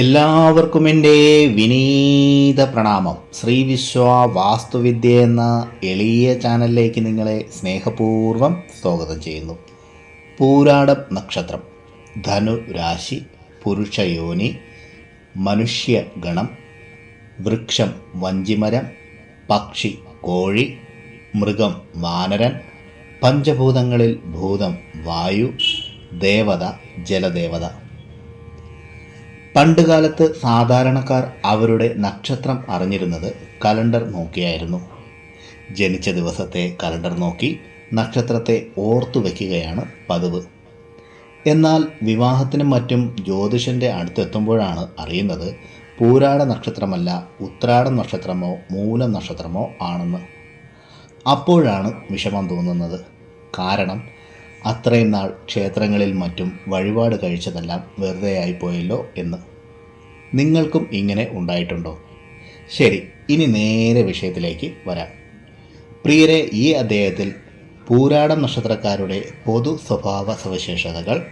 എല്ലാവർക്കും എന്റെ വിനീത പ്രണാമം. ശ്രീ വിശ്വ വാസ്തുവിദ്യ എന്ന എളിയ ചാനലിലേക്ക് നിങ്ങളെ സ്നേഹപൂർവം സ്വാഗതം ചെയ്യുന്നു. പൂരാടം നക്ഷത്രം ധനു രാശി പുരുഷയോനി മനുഷ്യഗണം വൃക്ഷം വഞ്ചിമരം പക്ഷി കോഴി മൃഗം വാനരൻ പഞ്ചഭൂതങ്ങളിൽ ഭൂതം വായു ദേവത ജലദേവത. പണ്ടുകാലത്ത് സാധാരണക്കാർ അവരുടെ നക്ഷത്രം അറിഞ്ഞിരുന്നത് കലണ്ടർ നോക്കിയായിരുന്നു. ജനിച്ച ദിവസത്തെ കലണ്ടർ നോക്കി നക്ഷത്രത്തെ ഓർത്തു വയ്ക്കുകയാണ് പതിവ്. എന്നാൽ വിവാഹത്തിനും മറ്റും ജ്യോതിഷന്റെ അടുത്തെത്തുമ്പോഴാണ് അറിയുന്നത് പൂരാട നക്ഷത്രമല്ല ഉത്രാട നക്ഷത്രമോ മൂല നക്ഷത്രമോ ആണെന്ന്. അപ്പോഴാണ് വിഷമം തോന്നുന്നത്. കാരണം അത്രയും നാൾ ക്ഷേത്രങ്ങളിൽ മറ്റും വഴിപാട് കഴിച്ചതെല്ലാം വെറുതെയായിപ്പോയല്ലോ എന്ന്. നിങ്ങൾക്കും ഇങ്ങനെ ഉണ്ടായിട്ടുണ്ടോ? ശരി ഇനി നേരെ വിഷയത്തിലേക്ക് വരാം. പ്രിയരെ ഈ അദ്ദേഹത്തിൽ പൂരാട നക്ഷത്രക്കാരുടെ പൊതു സ്വഭാവ സവിശേഷതകൾ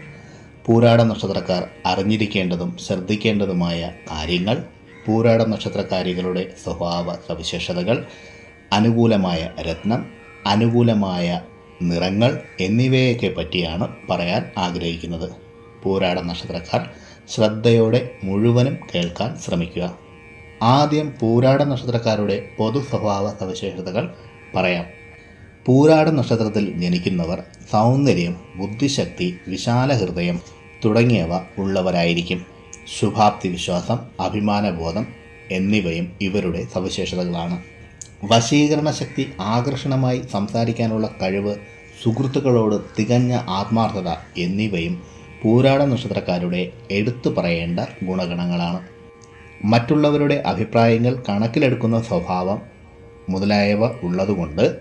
പൂരാട നക്ഷത്രക്കാർ അറിഞ്ഞിരിക്കേണ്ടതും ശ്രദ്ധിക്കേണ്ടതുമായ കാര്യങ്ങൾ പൂരാട നക്ഷത്രക്കാരികളുടെ സ്വഭാവ സവിശേഷതകൾ അനുകൂലമായ രത്നം അനുകൂലമായ നിറങ്ങൾ എന്നിവയൊക്കെ പറ്റിയാണ് പറയാൻ ആഗ്രഹിക്കുന്നത്. പൂരാട നക്ഷത്രക്കാർ ശ്രദ്ധയോടെ മുഴുവനും കേൾക്കാൻ ശ്രമിക്കുക. ആദ്യം പൂരാട നക്ഷത്രക്കാരുടെ പൊതു സ്വഭാവ സവിശേഷതകൾ പറയാം. പൂരാട നക്ഷത്രത്തിൽ ജനിക്കുന്നവർ സൗന്ദര്യം ബുദ്ധിശക്തി വിശാല ഹൃദയം തുടങ്ങിയവ ഉള്ളവരായിരിക്കും. ശുഭാപ്തി വിശ്വാസം അഭിമാനബോധം എന്നിവയും ഇവരുടെ സവിശേഷതകളാണ്. വശീകരണ ശക്തി ആകർഷണമായി സംസാരിക്കാനുള്ള കഴിവ് സുഹൃത്തുക്കളോട് തികഞ്ഞ ആത്മാർത്ഥത എന്നിവയും പൂരാട നക്ഷത്രക്കാരുടെ എടുത്തു പറയേണ്ട ഗുണഗണങ്ങളാണ്. മറ്റുള്ളവരുടെ അഭിപ്രായങ്ങൾ കണക്കിലെടുക്കുന്ന സ്വഭാവം മുതലായവ ഉള്ളതുകൊണ്ട്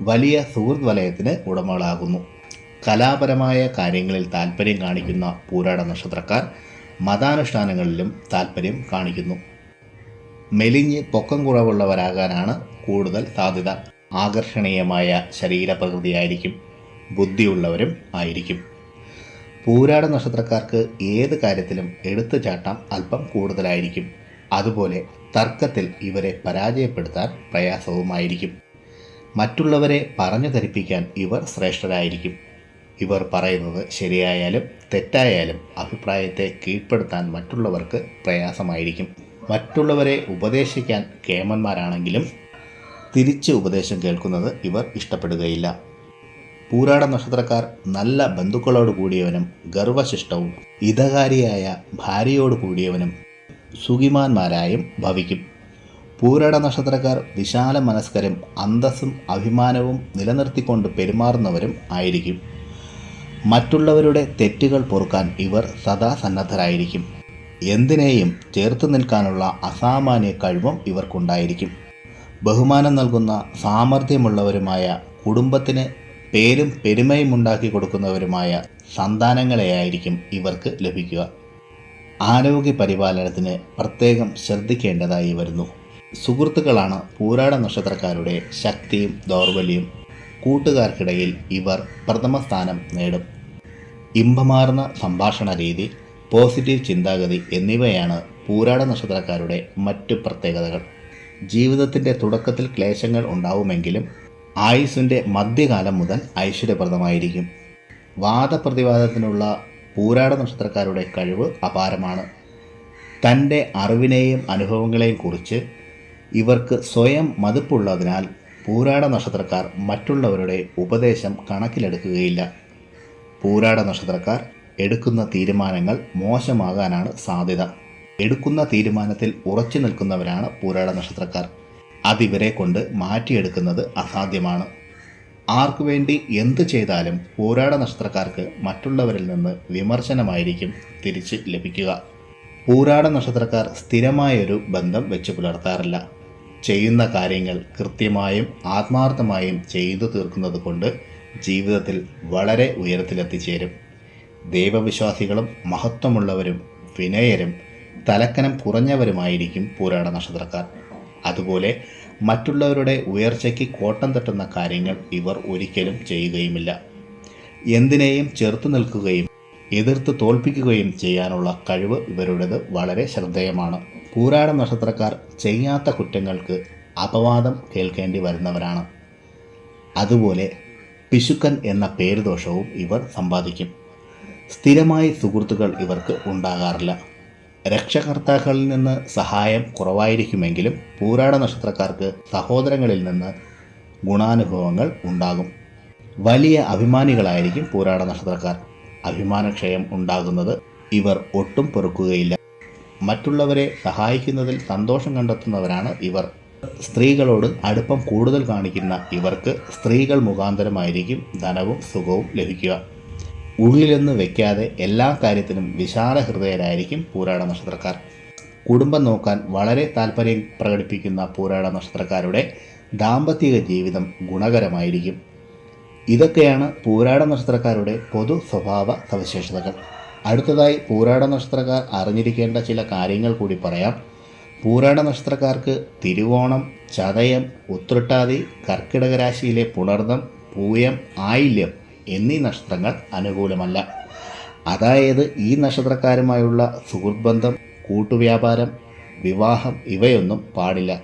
വലിയ സുഹൃത്ത് വലയത്തിന് ഉടമകളാകുന്നു. കലാപരമായ കാര്യങ്ങളിൽ താല്പര്യം കാണിക്കുന്ന പൂരാട നക്ഷത്രക്കാർ മതാനുഷ്ഠാനങ്ങളിലും താല്പര്യം കാണിക്കുന്നു. മെലിഞ്ഞ് പൊക്കം കുറവുള്ളവരാകാനാണ് കൂടുതൽ സാധ്യത. ആകർഷണീയമായ ശരീരപ്രകൃതിയായിരിക്കും ബുദ്ധിയുള്ളവരും ആയിരിക്കും. പൂരാട നക്ഷത്രക്കാർക്ക് ഏത് കാര്യത്തിലും എടുത്തുചാട്ടം അല്പം കൂടുതലായിരിക്കും. അതുപോലെ തർക്കത്തിൽ ഇവരെ പരാജയപ്പെടുത്താൻ പ്രയാസവുമായിരിക്കും. മറ്റുള്ളവരെ പറഞ്ഞു ധരിപ്പിക്കാൻ ഇവർ ശ്രേഷ്ഠരായിരിക്കും. ഇവർ പറയുന്നത് ശരിയായാലും തെറ്റായാലും അഭിപ്രായത്തെ കീഴ്പ്പെടുത്താൻ മറ്റുള്ളവർക്ക് പ്രയാസമായിരിക്കും. മറ്റുള്ളവരെ ഉപദേശിക്കാൻ കേമന്മാരാണെങ്കിലും തിരിച്ച് ഉപദേശം കേൾക്കുന്നത് ഇവർ ഇഷ്ടപ്പെടുകയില്ല. പൂരാട നക്ഷത്രക്കാർ നല്ല ബന്ധുക്കളോട് കൂടിയവനും ഗർവശിഷ്ടവും ഇതകാരിയായ ഭാര്യയോട് കൂടിയവനും സുഖിമാന്മാരായും ഭവിക്കും. പൂരാട നക്ഷത്രക്കാർ വിശാല മനസ്കരും അന്തസ്സും അഭിമാനവും നിലനിർത്തിക്കൊണ്ട് പെരുമാറുന്നവരും ആയിരിക്കും. മറ്റുള്ളവരുടെ തെറ്റുകൾ പൊറുക്കാൻ ഇവർ സദാ സന്നദ്ധരായിരിക്കും. എന്തിനേയും ചേർത്ത് നിൽക്കാനുള്ള അസാമാന്യ കഴിവും ഇവർക്കുണ്ടായിരിക്കും. ബഹുമാനം നൽകുന്ന സാമർഥ്യമുള്ളവരുമായ കുടുംബത്തിന് പേരും പെരുമയും ഉണ്ടാക്കി കൊടുക്കുന്നവരുമായ സന്താനങ്ങളെയായിരിക്കും ഇവർക്ക് ലഭിക്കുക. ആരോഗ്യ പരിപാലനത്തിന് പ്രത്യേകം ശ്രദ്ധിക്കേണ്ടതായി വരുന്നു. സുഹൃത്തുക്കളാണ് പൂരാട നക്ഷത്രക്കാരുടെ ശക്തിയും ദൗർബല്യവും. കൂട്ടുകാർക്കിടയിൽ ഇവർ പ്രഥമ സ്ഥാനം നേടും. ഇമ്പമാർന്ന സംഭാഷണ രീതി പോസിറ്റീവ് ചിന്താഗതി എന്നിവയാണ് പൂരാട നക്ഷത്രക്കാരുടെ മറ്റു പ്രത്യേകതകൾ. ജീവിതത്തിന്റെ തുടക്കത്തിൽ ക്ലേശങ്ങൾ ഉണ്ടാവുമെങ്കിലും ആയുസിന്റെ മധ്യകാലം മുതൽ ഐശ്വര്യപ്രദമായിരിക്കും. വാദപ്രതിവാദത്തിനുള്ള പൂരാട നക്ഷത്രക്കാരുടെ കഴിവ് അപാരമാണ്. തന്റെ അറിവിനെയും അനുഭവങ്ങളെയും കുറിച്ച് ഇവർക്ക് സ്വയം മതിപ്പുള്ളതിനാൽ പൂരാട നക്ഷത്രക്കാർ മറ്റുള്ളവരുടെ ഉപദേശം കണക്കിലെടുക്കുകയില്ല. പൂരാട നക്ഷത്രക്കാർ എടുക്കുന്ന തീരുമാനങ്ങൾ മോശമാകാനാണ് സാധ്യത. എടുക്കുന്ന തീരുമാനത്തിൽ ഉറച്ചു നിൽക്കുന്നവരാണ് പൂരാട നക്ഷത്രക്കാർ. അതിവരെ കൊണ്ട് മാറ്റിയെടുക്കുന്നത് അസാധ്യമാണ്. ആർക്കു വേണ്ടി എന്ത് ചെയ്താലും പൂരാട നക്ഷത്രക്കാർക്ക് മറ്റുള്ളവരിൽ നിന്ന് വിമർശനമായിരിക്കും തിരിച്ച് ലഭിക്കുക. പൂരാട നക്ഷത്രക്കാർ സ്ഥിരമായൊരു ബന്ധം വെച്ച് പുലർത്താറില്ല. ചെയ്യുന്ന കാര്യങ്ങൾ കൃത്യമായും ആത്മാർത്ഥമായും ചെയ്തു തീർക്കുന്നത് കൊണ്ട് ജീവിതത്തിൽ വളരെ ഉയരത്തിലെത്തിച്ചേരും. ദൈവവിശ്വാസികളും മഹത്വമുള്ളവരും വിനയരും തലക്കനം കുറഞ്ഞവരുമായിരിക്കും പൂരാട നക്ഷത്രക്കാർ. അതുപോലെ മറ്റുള്ളവരുടെ ഉയർച്ചയ്ക്ക് കോട്ടം തട്ടുന്ന കാര്യങ്ങൾ ഇവർ ഒരിക്കലും ചെയ്യുകയുമില്ല. എന്തിനേയും ചെറുത്തു നിൽക്കുകയും എതിർത്ത് തോൽപ്പിക്കുകയും ചെയ്യാനുള്ള കഴിവ് ഇവരുടേത് വളരെ ശ്രദ്ധേയമാണ്. പൂരാട നക്ഷത്രക്കാർ ചെയ്യാത്ത കുറ്റങ്ങൾക്ക് അപവാദം കേൾക്കേണ്ടി വരുന്നവരാണ്. അതുപോലെ പിശുക്കൻ എന്ന പേരുദോഷവും ഇവർ സമ്പാദിക്കും. സ്ഥിരമായി സുഹൃത്തുക്കൾ ഇവർക്ക് ഉണ്ടാകാറില്ല. രക്ഷകർത്താക്കളിൽ നിന്ന് സഹായം കുറവായിരിക്കുമെങ്കിലും പൂരാട നക്ഷത്രക്കാർക്ക് സഹോദരങ്ങളിൽ നിന്ന് ഗുണാനുഭവങ്ങൾ ഉണ്ടാകും. വലിയ അഭിമാനികളായിരിക്കും പൂരാട നക്ഷത്രക്കാർ. അഭിമാനക്ഷയം ഉണ്ടാകുന്നത് ഇവർ ഒട്ടും പൊറുക്കുകയില്ല. മറ്റുള്ളവരെ സഹായിക്കുന്നതിൽ സന്തോഷം കണ്ടെത്തുന്നവരാണ് ഇവർ. സ്ത്രീകളോട് അടുപ്പം കൂടുതൽ കാണിക്കുന്ന ഇവർക്ക് സ്ത്രീകൾ മുഖാന്തരമായിരിക്കും ധനവും സുഖവും ലഭിക്കുക. ഉള്ളിലൊന്ന് വെക്കാതെ എല്ലാ കാര്യത്തിലും വിശാല ഹൃദയരായിരിക്കും പൂരാട നക്ഷത്രക്കാർ. കുടുംബം നോക്കാൻ വളരെ താല്പര്യം പ്രകടിപ്പിക്കുന്ന പൂരാട നക്ഷത്രക്കാരുടെ ദാമ്പത്തിക ജീവിതം ഗുണകരമായിരിക്കും. ഇതൊക്കെയാണ് പൂരാട നക്ഷത്രക്കാരുടെ പൊതു സ്വഭാവ സവിശേഷതകൾ. അടുത്തതായി പൂരാട നക്ഷത്രക്കാർ അറിഞ്ഞിരിക്കേണ്ട ചില കാര്യങ്ങൾ കൂടി പറയാം. പൂരാട നക്ഷത്രക്കാർക്ക് തിരുവോണം ചതയം ഉത്രട്ടാതി കർക്കിടക രാശിയിലെ പുണർദം പൂയം ആയില്യം എന്നീ നക്ഷത്രങ്ങൾ അനുകൂലമല്ല. അതായത് ഈ നക്ഷത്രക്കാരുമായുള്ള സുഹൃത്ബന്ധം കൂട്ടുവ്യാപാരം വിവാഹം ഇവയൊന്നും പാടില്ല.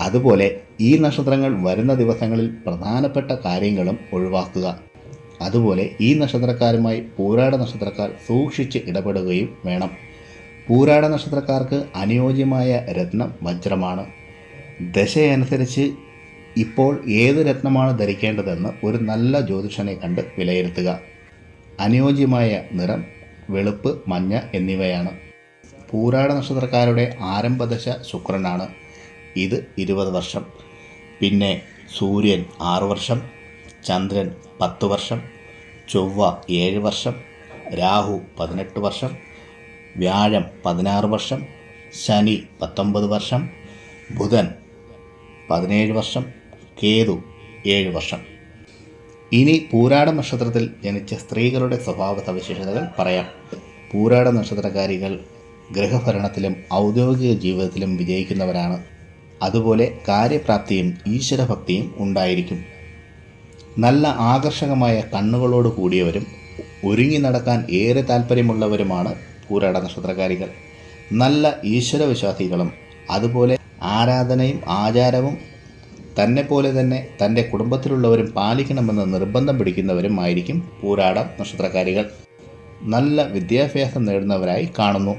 അതുപോലെ ഈ നക്ഷത്രങ്ങൾ വരുന്ന ദിവസങ്ങളിൽ പ്രധാനപ്പെട്ട കാര്യങ്ങളും ഒഴിവാക്കുക. അതുപോലെ ഈ നക്ഷത്രക്കാരുമായി പൂരാട നക്ഷത്രക്കാർ സൂക്ഷിച്ച് ഇടപെടുകയും വേണം. പൂരാട നക്ഷത്രക്കാർക്ക് അനുയോജ്യമായ രത്നം വജ്രമാണ്. ദശയനുസരിച്ച് ഇപ്പോൾ ഏത് രത്നമാണ് ധരിക്കേണ്ടതെന്ന് ഒരു നല്ല ജ്യോതിഷനെ കണ്ട് വിലയിരുത്തുക. അനുയോജ്യമായ നിറം വെളുപ്പ് മഞ്ഞ എന്നിവയാണ്. പൂരാട നക്ഷത്രക്കാരുടെ ആരംഭദശ ശുക്രനാണ്. ഇത് ഇരുപത് വർഷം. പിന്നെ സൂര്യൻ ആറ് വർഷം ചന്ദ്രൻ പത്ത് വർഷം ചൊവ്വ ഏഴ് വർഷം രാഹു പതിനെട്ട് വർഷം വ്യാഴം പതിനാറ് വർഷം ശനി പത്തൊമ്പത് വർഷം ബുധൻ പതിനേഴ് വർഷം കേതു ഏഴ് വർഷം. ഇനി പൂരാട നക്ഷത്രത്തിൽ ജനിച്ച സ്ത്രീകളുടെ സ്വഭാവ സവിശേഷതകൾ പറയാം. പൂരാട നക്ഷത്രകാരികൾ ഗൃഹഭരണത്തിലും ഔദ്യോഗിക ജീവിതത്തിലും വിജയിക്കുന്നവരാണ്. അതുപോലെ കാര്യപ്രാപ്തിയും ഈശ്വരഭക്തിയും ഉണ്ടായിരിക്കും. നല്ല ആകർഷകമായ കണ്ണുകളോട് കൂടിയവരും ഒരുങ്ങി നടക്കാൻ ഏറെ താല്പര്യമുള്ളവരുമാണ് പൂരാട നക്ഷത്രകാരികൾ. നല്ല ഈശ്വരവിശ്വാസികളും അതുപോലെ ആരാധനയും ആചാരവും തന്നെ പോലെ തന്നെ തന്റെ കുടുംബത്തിലുള്ളവരും പാലിക്കണമെന്ന് നിർബന്ധം പിടിക്കുന്നവരും ആയിരിക്കും പൂരാട നക്ഷത്രക്കാരികൾ. നല്ല വിദ്യാഭ്യാസം നേടുന്നവരായി കാണുന്നു.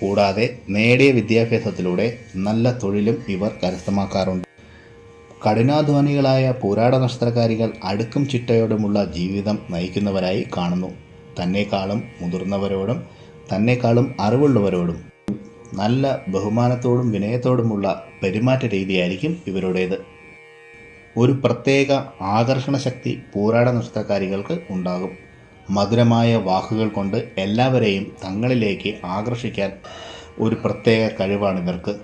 കൂടാതെ നേടിയ വിദ്യാഭ്യാസത്തിലൂടെ നല്ല തൊഴിലും ഇവർ കരസ്ഥമാക്കാറുണ്ട്. കഠിനാധ്വാനികളായ പൂരാട നക്ഷത്രക്കാരികൾ അടുക്കും ചിട്ടയോടുമുള്ള ജീവിതം നയിക്കുന്നവരായി കാണുന്നു. തന്നെക്കാളും മുതിർന്നവരോടും തന്നെക്കാളും അറിവുള്ളവരോടും നല്ല ബഹുമാനത്തോടും വിനയത്തോടുമുള്ള പെരുമാറ്റ രീതിയായിരിക്കും ഇവരുടേത്. ഒരു പ്രത്യേക ആകർഷണ ശക്തി പൂരാട നൃത്തക്കാരികൾക്ക് ഉണ്ടാകും. മധുരമായ വാക്കുകൾ കൊണ്ട് എല്ലാവരെയും തങ്ങളിലേക്ക് ആകർഷിക്കാൻ ഒരു പ്രത്യേക കഴിവാണ് ഇവർക്ക്.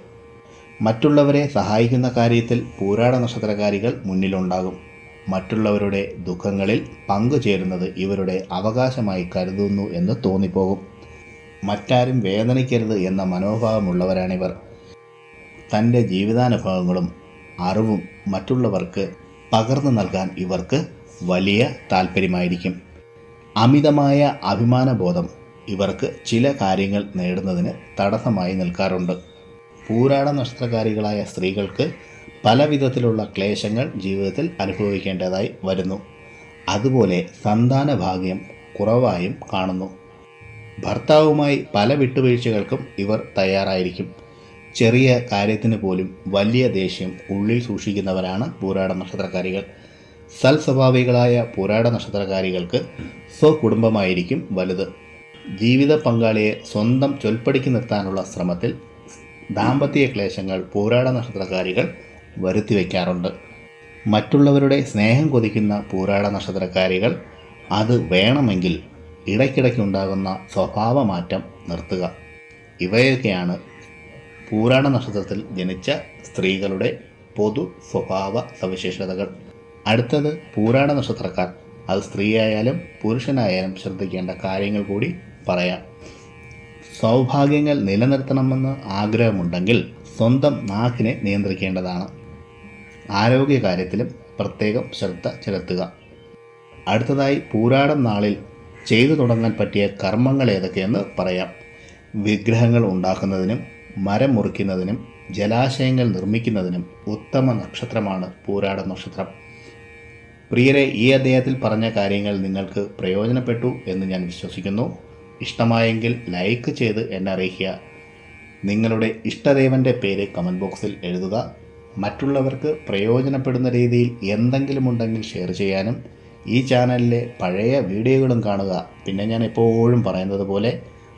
മറ്റുള്ളവരെ സഹായിക്കുന്ന കാര്യത്തിൽ പോരാട നക്ഷത്രകാരികൾ മുന്നിലുണ്ടാകും. മറ്റുള്ളവരുടെ ദുഃഖങ്ങളിൽ പങ്കുചേരുന്നത് ഇവരുടെ അവകാശമായി കരുതുന്നു എന്ന് തോന്നിപ്പോകും. മറ്റാരും വേദനിക്കരുത് എന്ന മനോഭാവമുള്ളവരാണിവർ. തന്റെ ജീവിതാനുഭവങ്ങളും അറിവും മറ്റുള്ളവർക്ക് പകർന്നു നൽകാൻ ഇവർക്ക് വലിയ താല്പര്യമായിരിക്കും അമിതമായ അഭിമാനബോധം ഇവർക്ക് ചില കാര്യങ്ങൾ നേടുന്നതിന് തടസ്സമായി നിൽക്കാറുണ്ട്. പൂരാട നക്ഷത്രകാരികളായ സ്ത്രീകൾക്ക് പല വിധത്തിലുള്ള ക്ലേശങ്ങൾ ജീവിതത്തിൽ അനുഭവിക്കേണ്ടതായി വരുന്നു. അതുപോലെ സന്താന ഭാഗ്യം കുറവായും കാണുന്നു. ഭർത്താവുമായി പല വിട്ടുവീഴ്ചകൾക്കും ഇവർ തയ്യാറായിരിക്കും. ചെറിയ കാര്യത്തിന് പോലും വലിയ ദേഷ്യം ഉള്ളിൽ സൂക്ഷിക്കുന്നവരാണ് പൂരാട നക്ഷത്രക്കാരികൾ. സൽസ്വഭാവികളായ പൂരാട നക്ഷത്രക്കാരികൾക്ക് സ്വകുടുംബമായിരിക്കും വലുത്. ജീവിത പങ്കാളിയെ സ്വന്തം ചൊൽപ്പടിക്ക് നിർത്താനുള്ള ശ്രമത്തിൽ ദാമ്പത്യ ക്ലേശങ്ങൾ പൂരാട നക്ഷത്രക്കാരികൾ വരുത്തി വയ്ക്കാറുണ്ട്. മറ്റുള്ളവരുടെ സ്നേഹം കൊതിക്കുന്ന പൂരാട നക്ഷത്രക്കാരികൾ അത് വേണമെങ്കിൽ ഇടയ്ക്കിടയ്ക്കുണ്ടാകുന്ന സ്വഭാവമാറ്റം നിർത്തുക. ഇവയൊക്കെയാണ് പൂരാട നക്ഷത്രത്തിൽ ജനിച്ച സ്ത്രീകളുടെ പൊതു സ്വഭാവ സവിശേഷതകൾ. അടുത്തത് പൂരാണ നക്ഷത്രക്കാർ. അത് സ്ത്രീയായാലും പുരുഷനായാലും ശ്രദ്ധിക്കേണ്ട കാര്യങ്ങൾ കൂടി പറയാം. സൗഭാഗ്യങ്ങൾ നിലനിർത്തണമെന്ന് ആഗ്രഹമുണ്ടെങ്കിൽ സ്വന്തം നാക്കിനെ നിയന്ത്രിക്കേണ്ടതാണ്. ആരോഗ്യ കാര്യത്തിലും പ്രത്യേകം ശ്രദ്ധ ചെലുത്തുക. അടുത്തതായി പൂരാടം നാളിൽ ചെയ്തു തുടങ്ങാൻ പറ്റിയ കർമ്മങ്ങൾ ഏതൊക്കെയെന്ന് പറയാം. വിഗ്രഹങ്ങൾ ഉണ്ടാക്കുന്നതിനും മരം മുറിക്കുന്നതിനും ജലാശയങ്ങൾ നിർമ്മിക്കുന്നതിനും ഉത്തമ നക്ഷത്രമാണ് പൂരാട നക്ഷത്രം. പ്രിയരെ ഈ അദ്ദേഹത്തിൽ പറഞ്ഞ കാര്യങ്ങൾ നിങ്ങൾക്ക് പ്രയോജനപ്പെട്ടു എന്ന് ഞാൻ വിശ്വസിക്കുന്നു. ഇഷ്ടമായെങ്കിൽ ലൈക്ക് ചെയ്ത് എന്നെ അറിയിക്കുക. നിങ്ങളുടെ ഇഷ്ടദേവന്റെ പേര് കമന്റ് ബോക്സിൽ എഴുതുക. മറ്റുള്ളവർക്ക് പ്രയോജനപ്പെടുന്ന രീതിയിൽ എന്തെങ്കിലും ഉണ്ടെങ്കിൽ ഷെയർ ചെയ്യാനും ഈ ചാനലിലെ പഴയ വീഡിയോകളും കാണുക. പിന്നെ ഞാൻ എപ്പോഴും പറയുന്നത് പോലെ